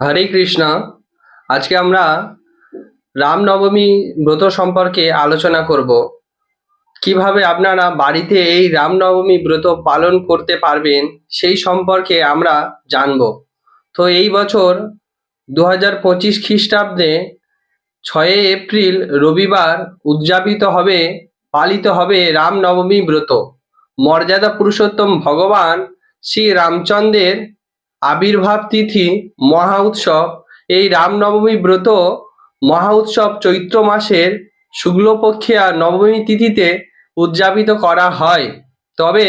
হরে কৃষ্ণ। আজকে আমরা রামনবমী ব্রত সম্পর্কে আলোচনা করব। কীভাবে আপনারা বাড়িতে এই রামনবমী ব্রত পালন করতে পারবেন সেই সম্পর্কে আমরা জানব। তো এই বছর দু হাজার পঁচিশ খ্রিস্টাব্দে ছয়ই এপ্রিল রবিবার উদযাপিত হবে, পালিত হবে রামনবমী ব্রত। মর্যাদা পুরুষোত্তম ভগবান শ্রী রামচন্দ্রের আবির্ভাব তিথি মহা উৎসব। এই রামনবমী ব্রত মহা উৎসব চৈত্র মাসের শুক্লপক্ষিয়া নবমী তিথিতে উদযাপিত করা হয়। তবে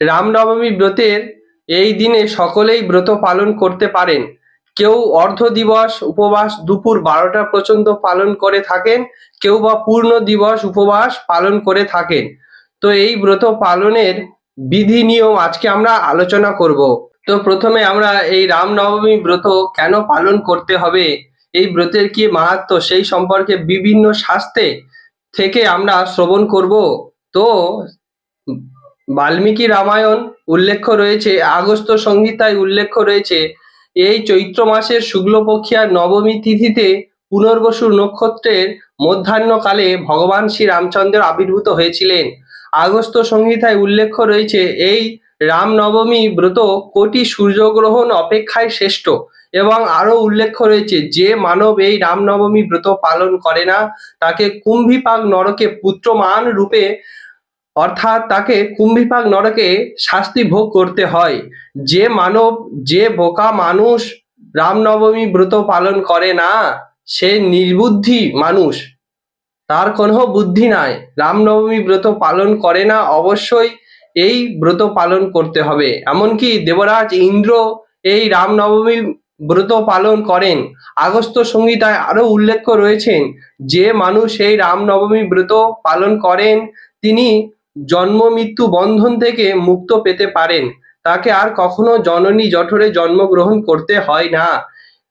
রামনবমী ব্রতের এই দিনে সকলেই ব্রত পালন করতে পারেন। কেউ অর্ধ দিবস উপবাস দুপুর বারোটা পর্যন্ত পালন করে থাকেন, কেউ বা পূর্ণ দিবস উপবাস পালন করে থাকেন। তো এই ব্রত পালনের বিধি নিয়ম আজকে আমরা আলোচনা করব। তো প্রথমে আমরা এই রামনবমী ব্রত কেন পালন করতে হবে? এই ব্রতের কি মাহাত্ম সেই সম্পর্কে বিভিন্ন শাস্ত্রে থেকে আমরা শ্রবণ করব। তো বাল্মীকি রামায়ণ উল্লেখ রয়েছে, আগস্ত সংহিতায় উল্লেখ রয়েছে, এই চৈত্র মাসের শুক্লপক্ষিয়া নবমী তিথিতে পুনর্বসু নক্ষত্রের মধ্যাহ্নকালে ভগবান শ্রী রামচন্দ্র আবির্ভূত হয়েছিলেন। আগস্ত সংহিতায় উল্লেখ রয়েছে, এই রামনবমী ব্রত কোটি সূর্যগ্রহণ অপেক্ষায় শ্রেষ্ঠ এবং আরও উল্লেখ রয়েছে, যে মানব এই রামনবমী ব্রত পালন করে না, তাকে কুম্ভিপাক নরকে পুত্রমান রূপে, অর্থাৎ তাকে কুম্ভিপাক নরকে শাস্তি ভোগ করতে হয়। যে মানব, যে বোকা মানুষ রামনবমী ব্রত পালন করে না, সে নির্বুদ্ধি মানুষ। তার কোনো বুদ্ধি নাই। রামনবমী ব্রত পালন করে না, অবশ্যই এই ব্রত পালন করতে হবে। এমনকি দেবরাজ ইন্দ্র এই রামনবমী ব্রত পালন করেন। আগস্ত সংহিতায় আরও উল্লেখ রয়েছেন যে মানুষ এই রামনবমী ব্রত পালন করেন, তিনি জন্ম মৃত্যু বন্ধন থেকে মুক্ত পেতে পারেন। তাকে আর কখনো জননী জঠরে জন্মগ্রহণ করতে হয় না।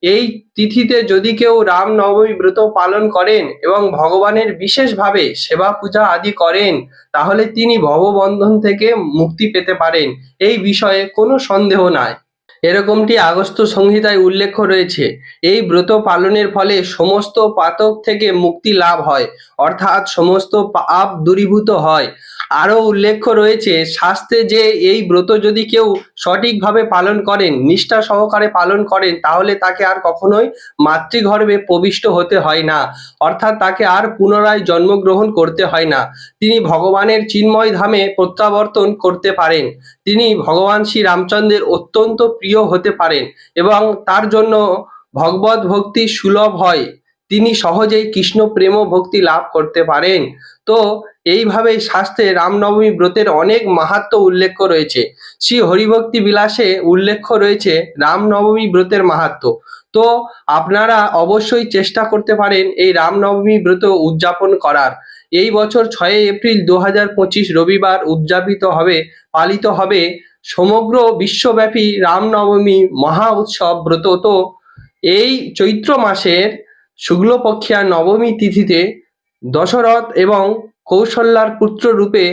এই তিথিতে যদি কেউ রাম নবমী ব্রত পালন করেন এবং ভগবানের বিশেষভাবে সেবা পূজা আদি করেন, তাহলে তিনি ভববন্ধন থেকে মুক্তি পেতে পারেন। এই বিষয়ে কোনো সন্দেহ নাই। এরকমটি আগস্ত সংহিতায় উল্লেখ রয়েছে। এই ব্রত পালনের ফলে সমস্ত পাতক থেকে মুক্তি লাভ হয়, অর্থাৎ সমস্ত পাপ দূরীভূত হয়। আরও উল্লেখ রয়েছে, শাস্ত্রে যে এই ব্রত যদি কেউ সঠিকভাবে পালন করেন, নিষ্ঠা সহকারে পালন করেন, তাহলে তাকে আর কখনোই মাতৃগর্ভে প্রবিষ্ট হতে হয় না। অর্থাৎ তাকে আর পুনরায় জন্মগ্রহণ করতে হয় না। তিনি ভগবানের চিন্ময় ধামে প্রত্যাবর্তন করতে পারেন। তিনি ভগবান শ্রী রামচন্দ্রের অত্যন্ত প্রিয় হতে পারেন এবং তার জন্য ভগবত ভক্তি সুলভ হয়। তিনি সহজেই কৃষ্ণ প্রেম ভক্তি লাভ করতে পারেন। তো এইভাবে শাস্ত্রে রামনবমী ব্রতের অনেক মাহাত্ম উল্লেখ রয়েছে। শ্রী হরিভক্তি বিলাসে উল্লেখ রয়েছে রামনবমী ব্রতের মাহাত্ম। তো আপনারা অবশ্যই চেষ্টা করতে পারেন এই রামনবমী ব্রত উদযাপন করার। এই বছর ছয় এপ্রিল দু হাজার পঁচিশ রবিবার উদযাপিত হবে, পালিত হবে সমগ্র বিশ্বব্যাপী রামনবমী মহা উৎসব ব্রত। তো এই চৈত্র মাসের শুক্লপক্ষিয়া নবমী তিথিতে দশরথ এবং কৌশল্যার পুত্র রূপে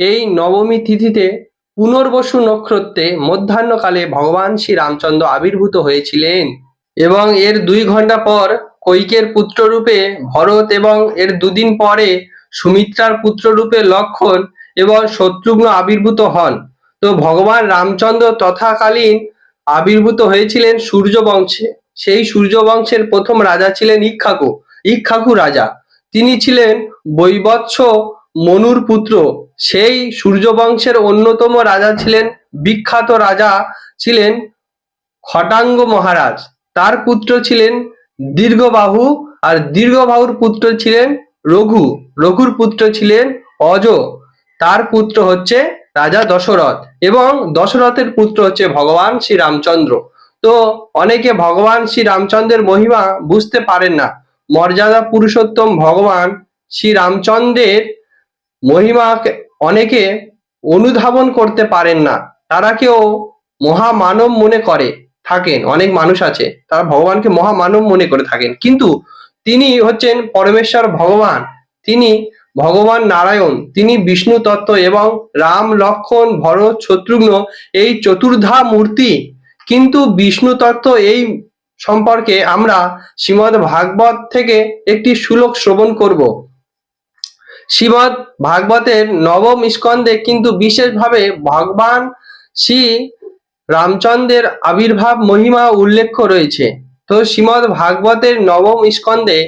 এই নবমী তিথিতে পুনর্বসু নক্ষত্রে মধ্যাহ্নকালে ভগবান শ্রী রামচন্দ্র আবির্ভূত হয়েছিলেন এবং এর দুই ঘণ্টা পর কৈকের পুত্র রূপে ভরত এবং এর দুদিন পরে সুমিত্রার পুত্র রূপে লক্ষণ এবং শত্রুঘ্ন আবির্ভূত হন। তো ভগবান রামচন্দ্র তথাকালীন আবির্ভূত হয়েছিলেন সূর্যবংশে। সেই সূর্যবংশের প্রথম রাজা ছিলেন ইক্ষাকু ইক্ষাকু রাজা। তিনি ছিলেন বৈবৎস মনুর পুত্র। সেই সূর্য বংশের অন্যতম রাজা ছিলেন বিখ্যাত রাজা ছিলেন খটাঙ্গ মহারাজ। তার পুত্র ছিলেন দীর্ঘবাহু আর দীর্ঘবাহুর পুত্র ছিলেন রঘু। রঘুর পুত্র ছিলেন অজ। তার পুত্র হচ্ছে রাজা দশরথ এবং দশরথের পুত্র হচ্ছে ভগবান শ্রী রামচন্দ্র তো অনেকে ভগবান শ্রী রামচন্দ্রের মহিমা বুঝতে পারেন না। মর্যাদা পুরুষোত্তম ভগবান শ্রী রামচন্দ্রের মহিমা অনেকে অনুধাবন করতে পারেন না। তারা কেউ মহামানব মনে করে, থাকেন, অনেক মানুষ আছে, তারা ভগবানকে মহামানব মনে করে থাকেন। কিন্তু তিনি হচ্ছেন পরমেশ্বর ভগবান। তিনি ভগবান নারায়ণ, তিনি বিষ্ণু তত্ত্ব এবং রাম, লক্ষণ, ভরত, শত্রুঘ্ন, এই চতুর্ধা মূর্তি। কিন্তু বিষ্ণু তত্ত্ব এই সম্পর্কে আমরা শ্রীমদ ভাগবত থেকে একটি শ্লোক শ্রবণ করব। শ্রীমদ ভাগবতের নবম স্কন্ধে কিন্তু বিশেষভাবে ভগবান শ্রী রামচন্দ্রের আবির্ভাব মহিমা উল্লেখ রয়েছে। তো শ্রীমদ ভাগবতের নবম স্কন্ধে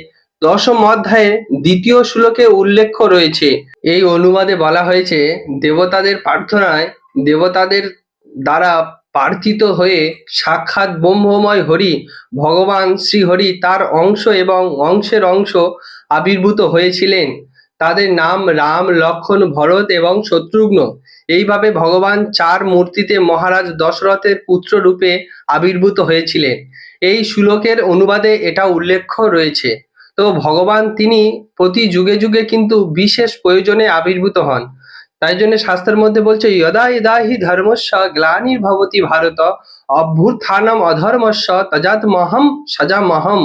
দশম অধ্যায়ে দ্বিতীয় শ্লোকে উল্লেখ রয়েছে। এই অনুবাদে বলা হয়েছে, দেবতাদের প্রার্থনায় দেবতাদের দ্বারা প্রার্থিত হয়ে সাক্ষাৎ ব্রহ্মময় হরি, ভগবান শ্রীহরি তার অংশ এবং অংশের অংশ আবির্ভূত হয়েছিলেন। তাদের নাম রাম, লক্ষণ, ভরত এবং শত্রুঘ্ন। এইভাবে ভগবান চার মূর্তিতে মহারাজ দশরথের পুত্র রূপে আবির্ভূত হয়েছিলেন। এই শ্লোকের অনুবাদে এটা উল্লেখ রয়েছে। তো ভগবান তিনি প্রতি যুগে যুগে কিন্তু বিশেষ প্রয়োজনে আবির্ভূত হন। তাই জন্য শাস্ত্রের মধ্যে বলছে যদা ইদা হি ধর্মস্য গ্লানির্ভবতি ভারত, অভ্যুত্থানম অধর্মস্য তজাত মহম সজা মহম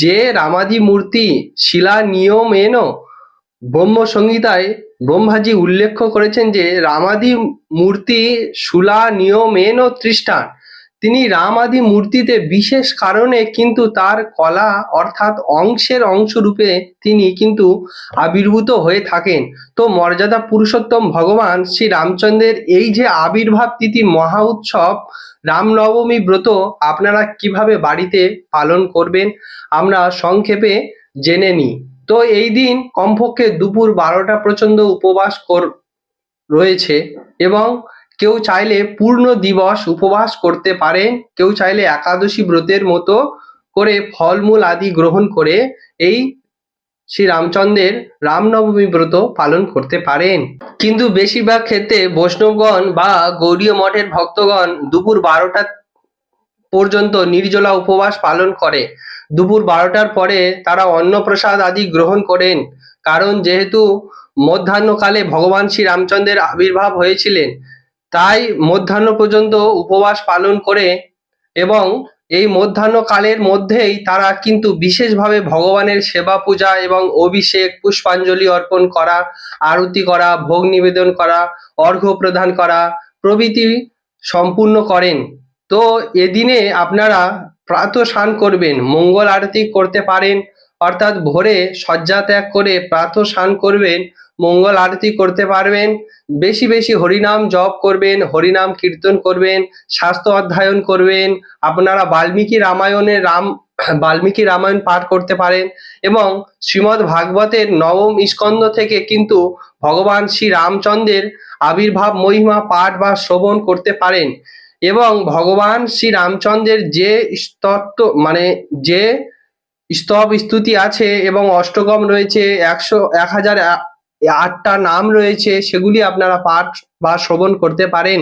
যে রামাদি মূর্তি শিলা নিয়মেন ব্রহ্ম সংহিতায় ব্রহ্মাজি উল্লেখ করেছেন যে, রামাদি মূর্তি শুলা নিয়মেন তৃষ্টান তিনি রামাদি মূর্তিতে বিশেষ কারণে কিন্তু তার কলা অর্থাৎ অংশের অংশ রূপে তিনি কিন্তু আবির্ভূত হয়ে থাকেন। তো মর্যাদা পুরুষোত্তম ভগবান শ্রী রামচন্দ্রের এই যে আবির্ভাব তিথি মহা উৎসব, রামনবমী ব্রত আপনারা কীভাবে বাড়িতে পালন করবেন আমরা সংক্ষেপে জেনে নিই। তো এই দিন কমপক্ষে দুপুর বারোটা পর্যন্ত উপবাস কর, রয়েছে এবং কেউ চাইলে পূর্ণ দিবস উপবাস করতে পারেন কেউ চাইলে একাদশী ব্রতের মতো করে ফলমূল আদি গ্রহণ করে এই শ্রী রামচন্দ্রের রামনবমী ব্রত পালন করতে পারেন। কিন্তু বেশিরভাগ ক্ষেত্রে বৈষ্ণবগণ বা গৌরীয় মঠের ভক্তগণ দুপুর বারোটা পর্যন্ত নির্জলা উপবাস পালন করে। দুপুর বারোটার পরে তারা অন্নপ্রসাদ আদি গ্রহণ করেন। কারণ যেহেতু মধ্যাহ্নকালে ভগবান শ্রী রামচন্দ্রের আবির্ভাব হয়েছিলেন তাই মধ্যাহ্ন পর্যন্ত উপবাস পালন করে এবং এই মধ্যাহ্ন কালের মধ্যেই তারা কিন্তু বিশেষভাবে ভগবানের সেবা পূজা এবং অভিষেক, পুষ্পাঞ্জলি অর্পণ করা, আরতি করা, ভোগ নিবেদন করা, অর্ঘ্য প্রদান করা প্রভৃতি সম্পূর্ণ করেন। তো এদিনে আপনারা প্রাত স্নান করবেন, মঙ্গল আরতি করতে পারেন, অর্থাৎ ভোরে শয্যা ত্যাগ করে প্রাত স্নান করবেন মঙ্গল আরতি করতে পারবেন। বেশি বেশি হরিনাম জপ করবেন, হরিনাম কীর্তন করবেন, স্বাস্থ্য অধ্যয়ন করবেন। আপনারা বাল্মীকি রামায়ণের রাম, বাল্মীকি রামায়ণ পাঠ করতে পারেন এবং শ্রীমদ্ ভাগবতের নবম স্কন্ধ থেকে কিন্তু ভগবান শ্রী রামচন্দ্রের আবির্ভাব মহিমা পাঠ বা শ্রবণ করতে পারেন এবং ভগবান শ্রী রামচন্দ্রের যে স্তত্ব মানে যে স্তব স্তুতি আছে এবং অষ্টগম রয়েছে, একশো, এক হাজার আটটা নাম রয়েছে, সেগুলি আপনারা পাঠ বা শ্রবণ করতে পারেন।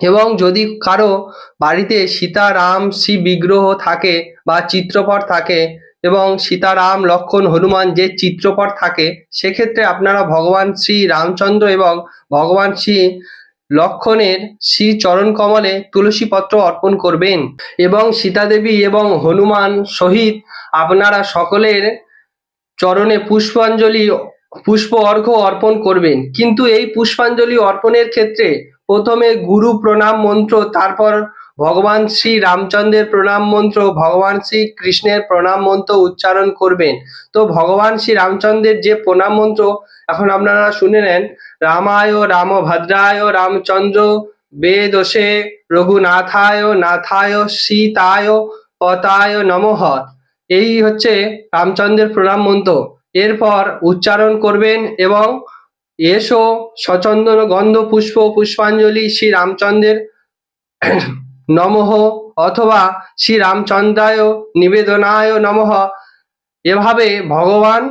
এবং যদি কারও বাড়িতে সীতারাম শ্রী বিগ্রহ থাকে বা চিত্রপট থাকে এবং সীতারাম, লক্ষণ, হনুমান যে চিত্রপট থাকে, সেক্ষেত্রে আপনারা ভগবান শ্রী রামচন্দ্র এবং ভগবান শ্রী লক্ষণের শ্রী চরণ কমলে তুলসী পত্র অর্পণ করবেন। এবং সীতা দেবী এবং হনুমান সহিত আপনারা সকলের চরণে পুষ্পাঞ্জলি পুষ্প অর্ঘ্য অর্পণ করবেন। কিন্তু এই পুষ্পাঞ্জলি অর্পণের ক্ষেত্রে প্রথমে গুরু প্রণাম মন্ত্র, তারপর ভগবান শ্রী রামচন্দ্রের প্রণাম মন্ত্র, ভগবান শ্রী কৃষ্ণের প্রণাম মন্ত্র উচ্চারণ করবেন। তো ভগবান শ্রী রামচন্দ্রের যে প্রণাম মন্ত্র, এখন আপনারা শুনে নেন, রামায় রামভদ্রায় রামচন্দ্র বেদোষে রঘুনাথায় নাথায় সীতায় পতায় নমঃ। এই হচ্ছে রামচন্দ্রের প্রণাম মন্ত্র। এরপর উচ্চারণ করবেন এবং এসো সচন্দন গন্ধ পুষ্প পুষ্পাঞ্জলি শ্রী রামচন্দ্রের নমঃ অথবা শ্রী রামচন্দ্রায় নিবেদনায় নমঃ। এভাবে ভগবান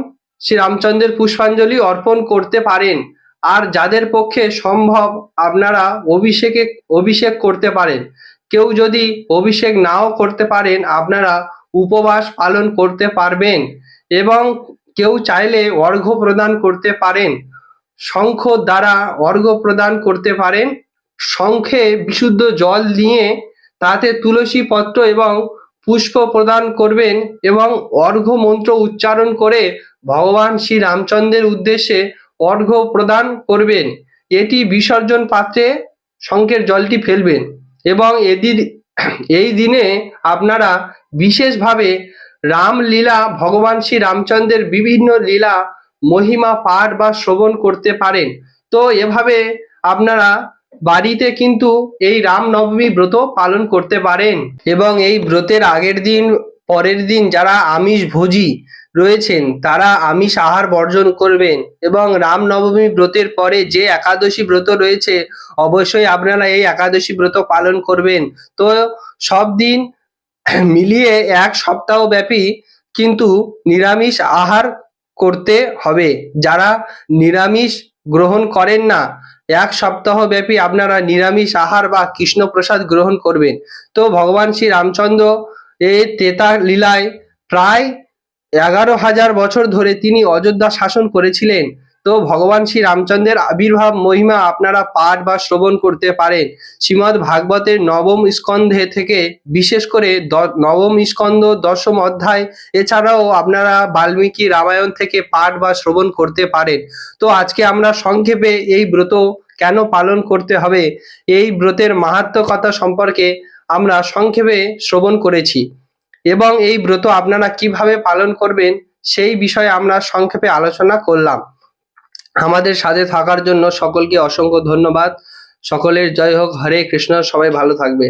শ্রী রামচন্দ্রের পুষ্পাঞ্জলি অর্পণ করতে পারেন। আর যাদের পক্ষে সম্ভব আপনারা অভিষেকে, অভিষেক করতে পারেন। কেউ যদি অভিষেক নাও করতে পারেন, আপনারা উপবাস পালন করতে পারবেন এবং কেউ চাইলে অর্ঘ্য প্রদান করতে পারেন, শঙ্খ দ্বারা অর্ঘ্য প্রদান করতে পারেন, শঙ্খে বিশুদ্ধ জল নিয়ে তাতে তুলসী পত্র এবং পুষ্প প্রদান করবেন এবং অর্ঘ্য মন্ত্র উচ্চারণ করে ভগবান শ্রী রামচন্দ্রের উদ্দেশ্যে অর্ঘ্য প্রদান করবেন। এটি বিসর্জন পাত্রে শঙ্খের জলটি ফেলবেন এবং এদিন এই দিনে আপনারা বিশেষভাবে রামলীলা, ভগবান শ্রী রামচন্দ্রের বিভিন্ন লীলা, মহিমা, পাঠ বা শ্রবণ করতে পারেন। তো এভাবে আপনারা বাড়িতে কিন্তু এই রামনবমী ব্রত পালন করতে পারেন এবং এই ব্রতের আগের দিন, পরের দিন যারা আমিষ ভোজী রয়েছেন, তারা আমিষ আহার বর্জন করবেন এবং রামনবমী ব্রতের পরে যে একাদশী ব্রত রয়েছে, অবশ্যই আপনারা এই একাদশী ব্রত পালন করবেন। তো সব দিন মিলিয়ে এক সপ্তাহ ব্যাপী কিন্তু নিরামিষ আহার করতে হবে। যারা নিরামিষ গ্রহণ করেন না, এক সপ্তাহ ব্যাপী আপনারা নিরামিষ আহার বা কৃষ্ণপ্রসাদ গ্রহণ করবেন। তো ভগবান শ্রী রামচন্দ্র এই তেতা লীলায় প্রায় এগারো হাজার বছর ধরে তিনি অযোধ্যা শাসন করেছিলেন। তো ভগবান শ্রী রামচন্দ্রের আবির্ভাব মহিমা আপনারা পাঠ বা শ্রবণ করতে পারেন। শ্রীমদ্ ভাগবতের নবম স্কন্ধে থেকে বিশেষ করে নবম স্কন্ধ, দশম অধ্যায়, এছাড়াও আপনারা বাল্মীকি রামায়ণ থেকে পাঠ বা শ্রবণ করতে পারেন। তো আজকে আমরা সংক্ষেপে এই ব্রত কেন পালন করতে হবে, এই ব্রতের মাহাত্ম কথা সম্পর্কে আমরা সংক্ষেপে শ্রবণ করেছি। এবং এই ব্রত আপনারা কীভাবে পালন করবেন, সেই বিষয়ে আমরা সংক্ষেপে আলোচনা করলাম। আমাদের সাথে থাকার জন্য সকলকে অসংখ্য ধন্যবাদ। সকলের জয় হোক, হরে কৃষ্ণ, সবাই ভালো থাকবে।